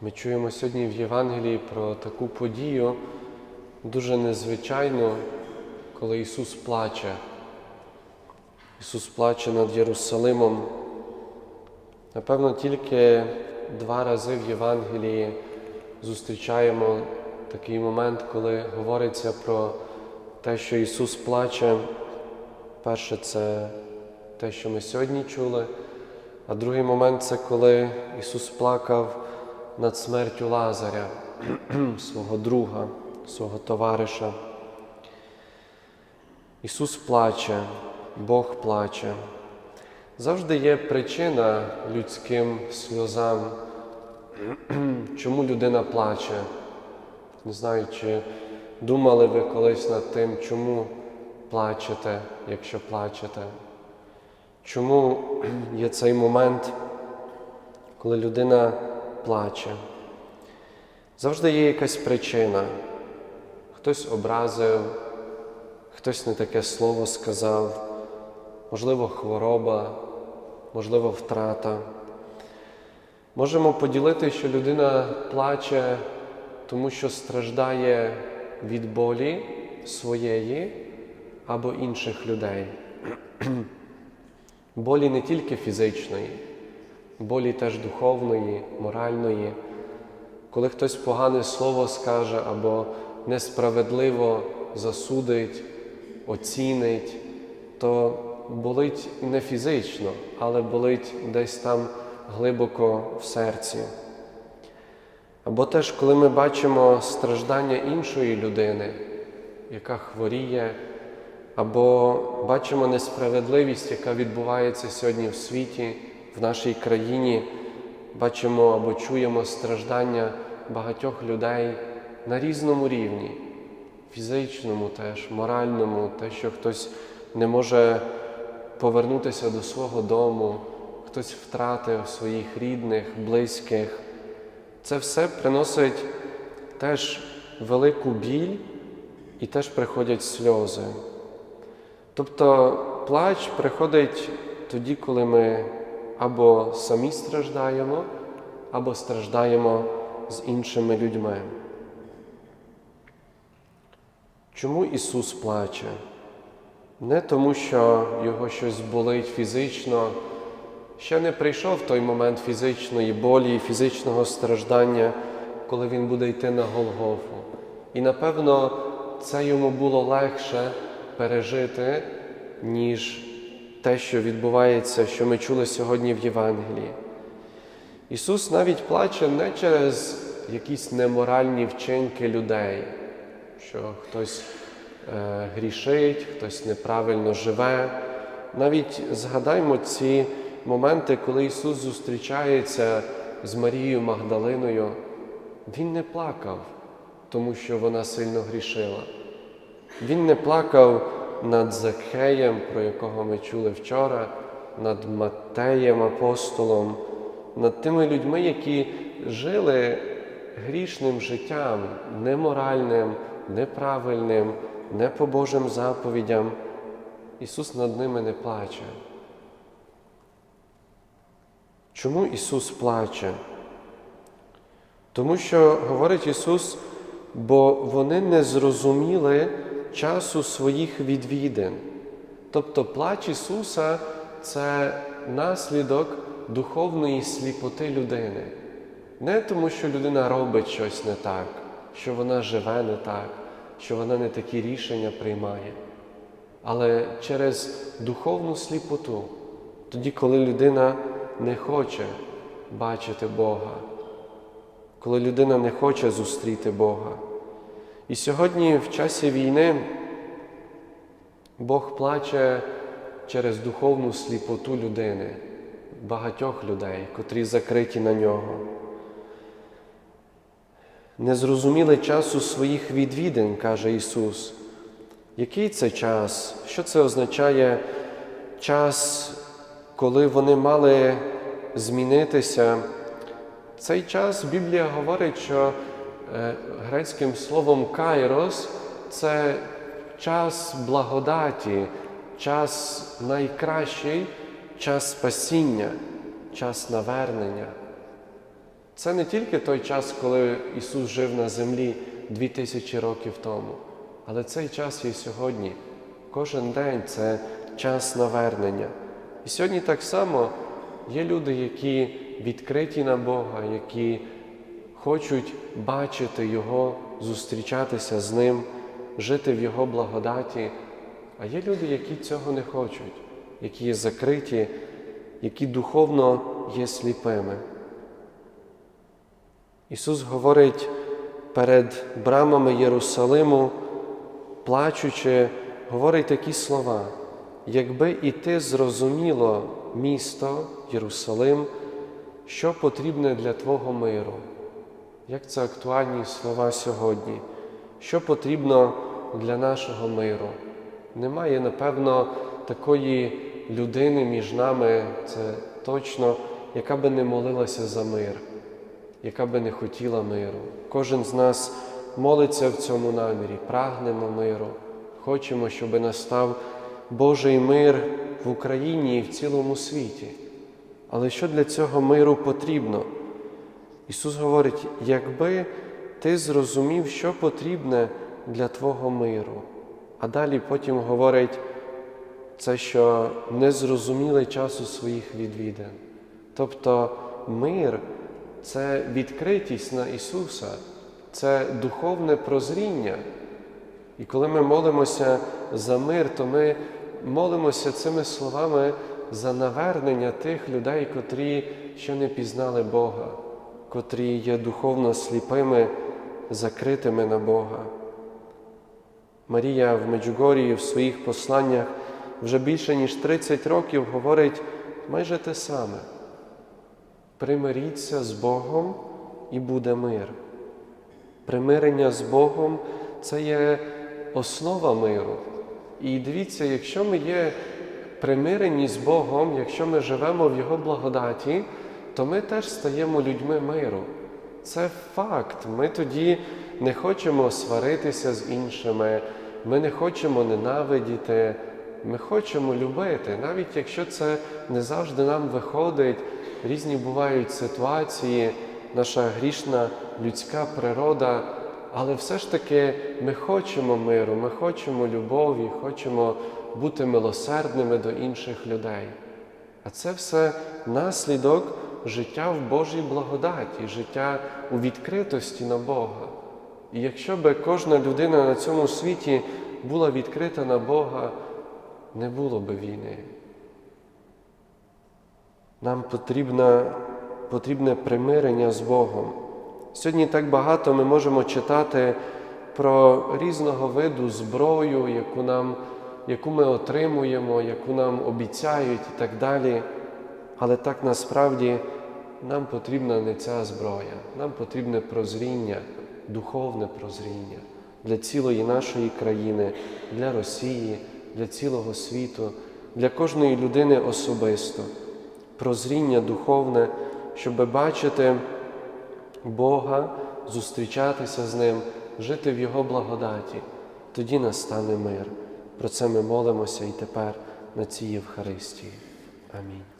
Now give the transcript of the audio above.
Ми чуємо сьогодні в Євангелії про таку подію, дуже незвичайну, коли Ісус плаче. Ісус плаче над Єрусалимом. Напевно, тільки два рази в Євангелії зустрічаємо такий момент, коли говориться про те, що Ісус плаче. Перше, це те, що ми сьогодні чули, а другий момент це коли Ісус плакав над смертю Лазаря, свого друга, свого товариша. Ісус плаче, Бог плаче. Завжди є причина людським сльозам, чому людина плаче. Не знаю, чи думали ви колись над тим, чому плачете, якщо плачете. Чому є цей момент, коли людина плаче? Завжди є якась причина. Хтось образив, хтось не таке слово сказав, можливо, хвороба, можливо, втрата. Можемо поділити, що людина плаче, тому що страждає від болі своєї або інших людей. Болі не тільки фізичної, болі теж духовної, моральної. Коли хтось погане слово скаже або несправедливо засудить, оцінить, то болить не фізично, але болить десь там глибоко в серці. Або теж, коли ми бачимо страждання іншої людини, яка хворіє, або бачимо несправедливість, яка відбувається сьогодні в світі, в нашій країні, бачимо або чуємо страждання багатьох людей на різному рівні, фізичному теж, моральному, те, що хтось не може повернутися до свого дому, хтось втратив своїх рідних, близьких. Це все приносить теж велику біль і теж приходять сльози. Тобто плач приходить тоді, коли ми або самі страждаємо, або страждаємо з іншими людьми. Чому Ісус плаче? Не тому, що Його щось болить фізично, ще не прийшов той момент фізичної болі, фізичного страждання, коли Він буде йти на Голгофу. І напевно це йому було легше пережити, ніж те, що відбувається, що ми чули сьогодні в Євангелії. Ісус навіть плаче не через якісь неморальні вчинки людей, що хтось е, грішить, хтось неправильно живе. Навіть згадаймо ці моменти, коли Ісус зустрічається з Марією Магдалиною, Він не плакав, тому що вона сильно грішила. Він не плакав над Закхеєм, про якого ми чули вчора, над Матеєм, апостолом, над тими людьми, які жили грішним життям, неморальним, неправильним, не по Божим заповідям. Ісус над ними не плаче. Чому Ісус плаче? Тому що, говорить Ісус, бо вони не зрозуміли часу своїх відвідин. Тобто плач Ісуса це наслідок духовної сліпоти людини. Не тому, що людина робить щось не так, що вона живе не так, що вона не такі рішення приймає, але через духовну сліпоту, тоді, коли людина не хоче бачити Бога, коли людина не хоче зустріти Бога. І сьогодні, в часі війни, Бог плаче через духовну сліпоту людини, багатьох людей, котрі закриті на нього. Не зрозуміли часу своїх відвідин, каже Ісус. Який це час? Що це означає час, коли вони мали змінитися? Цей час Біблія говорить, що грецьким словом кайрос це час благодаті, час найкращий, час спасіння, час навернення. Це не тільки той час, коли Ісус жив на землі дві тисячі років тому, але цей час є сьогодні. Кожен день це час навернення. І сьогодні так само є люди, які відкриті на Бога, які хочуть бачити Його, зустрічатися з Ним, жити в Його благодаті. А є люди, які цього не хочуть, які є закриті, які духовно є сліпими. Ісус говорить перед брамами Єрусалиму, плачучи, говорить такі слова. Якби і ти зрозуміло місто Єрусалим, що потрібне для Твого миру, як це актуальні слова сьогодні, що потрібно для нашого миру. Немає, напевно, такої людини між нами, це точно, яка би не молилася за мир, яка би не хотіла миру. Кожен з нас молиться в цьому намірі, прагнемо миру, хочемо, щоб настав Божий мир в Україні і в цілому світі. Але що для цього миру потрібно? Ісус говорить, якби ти зрозумів, що потрібне для Твого миру. А далі потім говорить це, що не зрозуміли часу своїх відвідин. Тобто мир це відкритість на Ісуса, це духовне прозріння. І коли ми молимося за мир, то ми молимося цими словами за навернення тих людей, котрі ще не пізнали Бога, котрі є духовно сліпими, закритими на Бога. Марія в Меджугорії в своїх посланнях вже більше ніж 30 років говорить майже те саме. Примиріться з Богом і буде мир. Примирення з Богом це є основа миру. І дивіться, якщо ми є примирені з Богом, якщо ми живемо в Його благодаті, то ми теж стаємо людьми миру. Це факт. Ми тоді не хочемо сваритися з іншими, ми не хочемо ненавидіти, ми хочемо любити, навіть якщо це не завжди нам виходить, різні бувають ситуації, наша грішна людська природа, але все ж таки ми хочемо миру, ми хочемо любові, хочемо бути милосердними до інших людей. А це все наслідок життя в Божій благодаті, життя у відкритості на Бога. І якщо би кожна людина на цьому світі була відкрита на Бога, не було би війни. Нам потрібна, потрібне примирення з Богом. Сьогодні так багато ми можемо читати про різного виду зброю, яку, нам, яку ми отримуємо, яку нам обіцяють і так далі. Але так насправді нам потрібна не ця зброя, нам потрібне прозріння, духовне прозріння для цілої нашої країни, для Росії, для цілого світу, для кожної людини особисто. Прозріння духовне, щоб бачити Бога, зустрічатися з Ним, жити в Його благодаті. Тоді настане мир. Про це ми молимося і тепер на цій Євхаристії. Амінь.